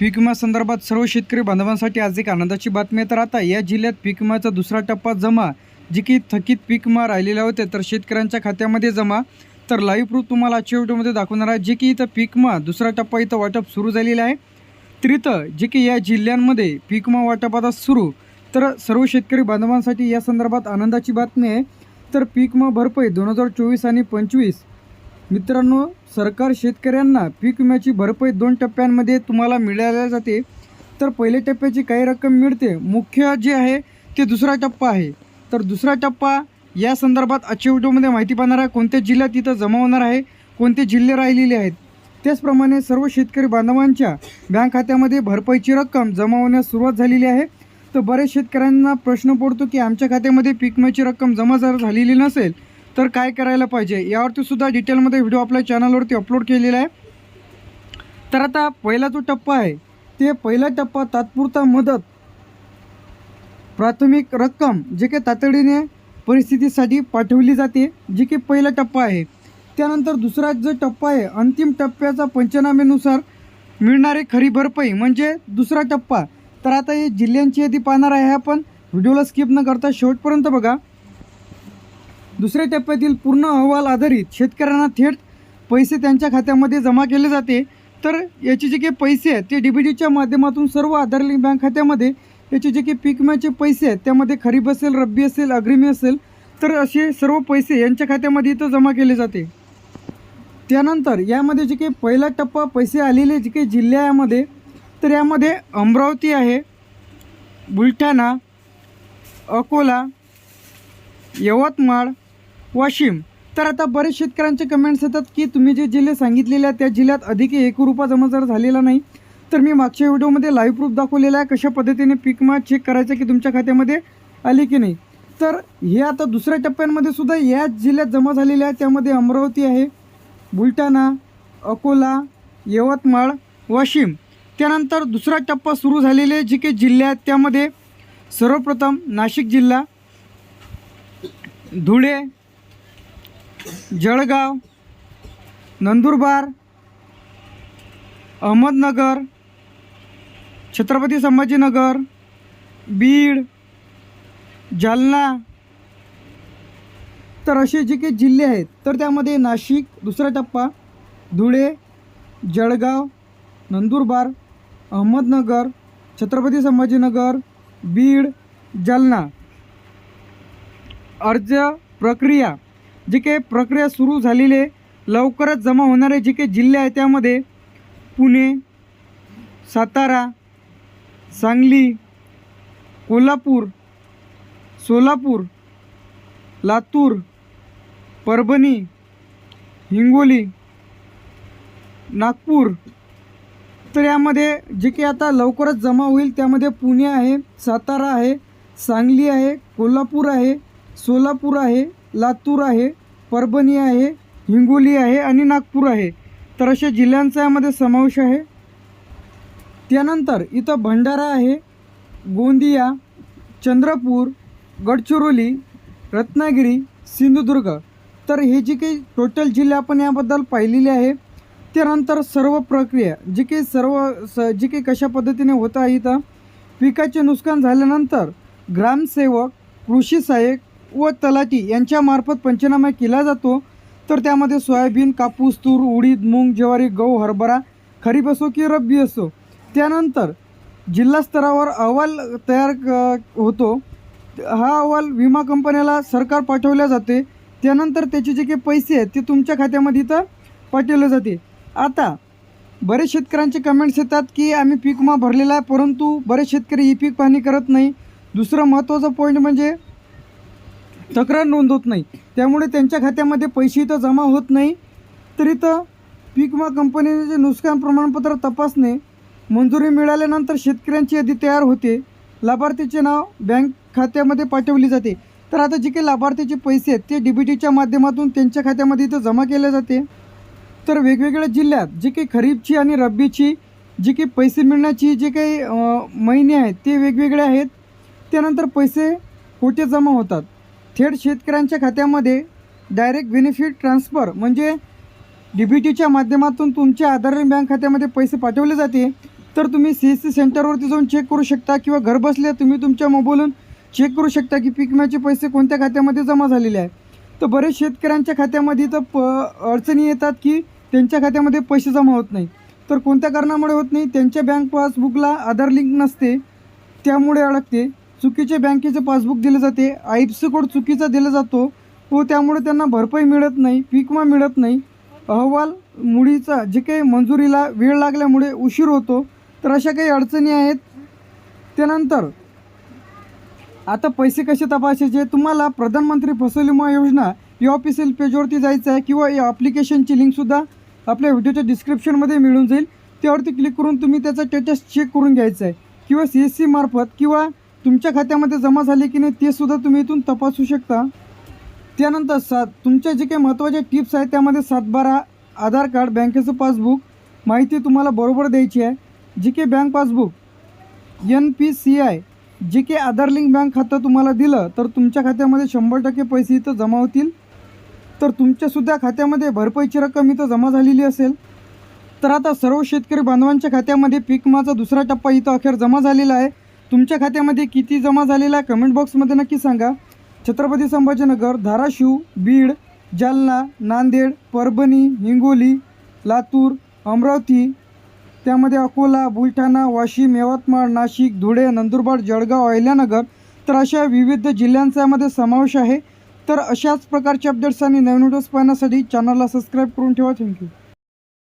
पीक विमा संदर्भात सर्व शेतकरी बांधवांसाठी आज एक आनंदाची बातमी आहे. तर आता या जिल्ह्यात पीक विम्याचा दुसरा टप्पा जमा जी की थकीत पीक विमा राहिलेल्या होते तर शेतकऱ्यांच्या खात्यामध्ये जमा. तर लाईव्ह प्रूफ तुम्हाला आजच्या व्हिडिओमध्ये दाखवणार आहे जे की इथं पीक विमा दुसरा टप्पा इथं वाटप सुरू झालेला आहे. तर इथं जे की या जिल्ह्यांमध्ये पीक विमा वाटप आता सुरू. तर सर्व शेतकरी बांधवांसाठी या संदर्भात आनंदाची बातमी आहे. तर पीक विमा भरपाई दोन हजार चोवीस आणि पंचवीस मित्रांनो सरकार शेतकऱ्यांना पीक विम्याची भरपाई दोन टप्प्यांमध्ये तुम्हाला मिळाल्या जाते. तर पहिल्या टप्प्याची काही रक्कम मिळते. मुख्य जे आहे ते दुसरा टप्पा आहे. तर दुसरा टप्पा या संदर्भात आजच्या व्हिडिओमध्ये माहिती पाहणार आहे कोणत्या जिल्ह्यात तिथं जमा होणार आहे कोणते जिल्हे राहिलेले आहेत. त्याचप्रमाणे सर्व शेतकरी बांधवांच्या बँक खात्यामध्ये भरपाईची रक्कम जमा होण्यास सुरुवात झालेली आहे. तर बरेच शेतकऱ्यांना प्रश्न पडतो की आमच्या खात्यामध्ये पीक विम्याची रक्कम जमा जर झालेली नसेल तर काय करायला पाहिजे? यावरती सुद्धा डिटेलमध्ये व्हिडिओ आपल्या चॅनलवरती अपलोड केलेला आहे. तर आता पहिला जो टप्पा आहे ते पहिला टप्पा तात्पुरता मदत प्राथमिक रक्कम जे काही तातडीने परिस्थितीसाठी पाठवली जाते जे की पहिला टप्पा आहे. त्यानंतर दुसरा जो टप्पा आहे अंतिम टप्प्याचा पंचनामेनुसार मिळणारी खरी भरपाई म्हणजे दुसरा टप्पा. तर आता हे जिल्ह्यांची यादी पाहणार आहे आपण. व्हिडिओला स्किप न करता शेवटपर्यंत बघा. दुसऱ्या टप्प्यातील पूर्ण अहवाल आधारित शेतकऱ्यांना थेट पैसे त्यांच्या खात्यामध्ये जमा केले जाते. तर याचे जे काही पैसे आहेत ते डी बी डीच्या माध्यमातून सर्व आधार लिंक बँक खात्यामध्ये याचे जे काही पीक विम्याचे पैसे आहेत त्यामध्ये खरीप असेल रब्बी असेल अग्रिमी असेल तर असे सर्व पैसे यांच्या खात्यामध्ये इथं जमा केले जाते. त्यानंतर यामध्ये जे काही पहिला टप्पा पैसे आलेले जे काही जिल्हे यामध्ये तर यामध्ये अमरावती आहे बुलढाणा अकोला यवतमाळ वाशिम. तर आता बरेच शेतकऱ्यांचे कमेंट्स येतात की तुम्ही जे जिल्हे सांगितलेले आहेत त्या जिल्ह्यात अधिक एक रुपया जमा जर झालेला नाही. तर मी मागच्या व्हिडिओमध्ये लाईव्ह प्रूफ दाखवलेला आहे कशा पद्धतीने पीक चेक करायचं की तुमच्या खात्यामध्ये आली की नाही. तर हे आता दुसऱ्या टप्प्यांमध्ये सुद्धा याच जिल्ह्यात जमा झालेले आहे त्यामध्ये अमरावती आहे बुलढाणा अकोला यवतमाळ वाशिम. त्यानंतर दुसरा टप्पा सुरू झालेले जे काही जिल्हे आहेत त्यामध्ये सर्वप्रथम नाशिक जिल्हा धुळे जळगाव नंदुरबार अहमदनगर छत्रपती संभाजीनगर बीड जालना. तर असे जे काही जिल्हे आहेत तर त्यामध्ये नाशिक दुसरा टप्पा धुळे जळगाव नंदुरबार अहमदनगर छत्रपती संभाजीनगर बीड जालना. अर्ज प्रक्रिया जे काही प्रक्रिया सुरू झालेली आहे लवकरच जमा होणारे जे काही जिल्हे आहेत त्यामध्ये पुणे सातारा सांगली कोल्हापूर सोलापूर लातूर परभणी हिंगोली नागपूर. तर यामध्ये जे काही आता लवकरच जमा होईल त्यामध्ये पुणे आहे सातारा आहे सांगली आहे कोल्हापूर आहे सोलापूर आहे लातूर आहे परभणी आहे हिंगोली आहे आणि नागपूर आहे. तर अशा जिल्ह्यांचा यामध्ये समावेश आहे. त्यानंतर इथं भंडारा आहे गोंदिया चंद्रपूर गडचिरोली रत्नागिरी सिंधुदुर्ग. तर हे जे काही टोटल जिल्हे आपण याबद्दल पाहिलेले आहे त्यानंतर सर्व प्रक्रिया जी काही सर्व स जी काही कशा पद्धतीने होत आहे इथं पिकाचे नुकसान झाल्यानंतर ग्रामसेवक कृषी सहाय्यक व तलाठी यांच्यामार्फत पंचनामा केला जातो. तर त्यामध्ये सोयाबीन कापूस तूर उडीद मूग ज्वारी गहू हरभरा खरीप असो की रब्बी असो. त्यानंतर जिल्हा स्तरावर अहवाल तयार क- होतो. हा अहवाल विमा कंपन्याला सरकार पाठवल्या जाते. त्यानंतर त्याचे जे काही पैसे आहेत ते तुमच्या खात्यामध्ये इथं पाठवले जाते. आता बरेच शेतकऱ्यांचे कमेंट्स येतात की आम्ही पीक विमा भरलेला आहे परंतु बरेच शेतकरी ही पीक पाहणी करत नाही. दुसरं महत्त्वाचं पॉईंट म्हणजे तक्रार नोंदवत नाही. त्यामुळे त्यांच्या खात्यामध्ये पैसे इथं जमा होत नाही. तर इथं पीक विमा कंपनीने जे नुकसान प्रमाणपत्र तपासणे मंजुरी मिळाल्यानंतर शेतकऱ्यांची यादी तयार होते. लाभार्थीचे नाव बँक खात्यामध्ये पाठवली जाते. तर आता जे काही लाभार्थीचे पैसे आहेत ते डी बी टीच्या माध्यमातून त्यांच्या खात्यामध्ये इथं जमा केले जाते. तर वेगवेगळ्या जिल्ह्यात जे काही खरीपची आणि रब्बीची जी काही पैसे मिळण्याची जे काही महिने आहेत ते वेगवेगळे आहेत. त्यानंतर पैसे कुठे जमा होतात? थेट शेतकऱ्यांच्या खात्यामध्ये डायरेक्ट बेनिफिट ट्रान्सफर म्हणजे डी बी टीच्या माध्यमातून तुमच्या आधार बँक खात्यामध्ये पैसे पाठवले जाते. तर तुम्ही सी एस सी सेंटरवरती जाऊन चेक करू शकता किंवा घरबसल्या तुम्ही तुमच्या मोबाईलवरून चेक करू शकता की पीक विम्याचे पैसे कोणत्या खात्यामध्ये जमा झालेले आहे तर बरेच शेतकऱ्यांच्या खात्यामध्ये तर प अडचणी येतात की त्यांच्या खात्यामध्ये पैसे जमा होत नाही. तर कोणत्या कारणामुळे होत नाही? त्यांच्या बँक पासबुकला आधार लिंक नसते त्यामुळे अडकते. चुकीचे बँकेचे पासबुक दिले जाते आयपसी कोड चुकीचा दिला जातो व त्यामुळे त्यांना भरपाई मिळत नाही पीकमा मिळत नाही. अहवाल मुडीचा जे काही मंजुरीला वेळ लागल्यामुळे उशीर होतो तर अशा काही अडचणी आहेत. त्यानंतर आता पैसे कसे तपासायचे? तुम्हाला प्रधानमंत्री फसल विमा योजना या ऑफिशियल पेजवरती जायचं आहे किंवा या ॲप्लिकेशनची लिंकसुद्धा आपल्या व्हिडिओच्या डिस्क्रिप्शनमध्ये मिळून जाईल. त्यावरती क्लिक करून तुम्ही त्याचा स्टेटस चेक करून घ्यायचा आहे. किंवा सी एस सी मार्फत किंवा तुमच्या खात्यामध्ये जमा झाले की नाही ते सुद्धा तुम्ही इथून तपासू शकता. त्यानंतर सात तुमच्या जे काही महत्त्वाचे टिप्स आहेत त्यामध्ये सातबारा आधार कार्ड बँकेचं पासबुक माहिती तुम्हाला बरोबर द्यायची आहे. जी काही bank passbook N P C I जे काही आधार लिंक बँक खातं तुम्हाला दिलं तर तुमच्या खात्यामध्ये शंभर टक्के पैसे इथं जमा होतील. तर तुमच्यासुद्धा खात्यामध्ये भरपाईची रक्कम इथं जमा झालेली असेल. तर आता सर्व शेतकरी बांधवांच्या खात्यामध्ये पीक विमाचा दुसरा टप्पा इथं अखेर जमा झालेला आहे. तुमच्या खात्यामध्ये किती जमा झालेला आहे कमेंट बॉक्समध्ये नक्की सांगा. छत्रपती संभाजीनगर धाराशिव बीड जालना नांदेड परभणी हिंगोली लातूर अमरावती त्यामध्ये अकोला बुलढाणा वाशिम यवतमाळ नाशिक धुळे नंदुरबार जळगाव अहिल्यानगर तर अशा विविध जिल्ह्यांचामध्ये समावेश आहे. तर अशाच प्रकारचे अपडेट्स आणि नवीन व्हिडिओज पाहण्यासाठी चॅनलला सबस्क्राईब करून ठेवा. थँक्यू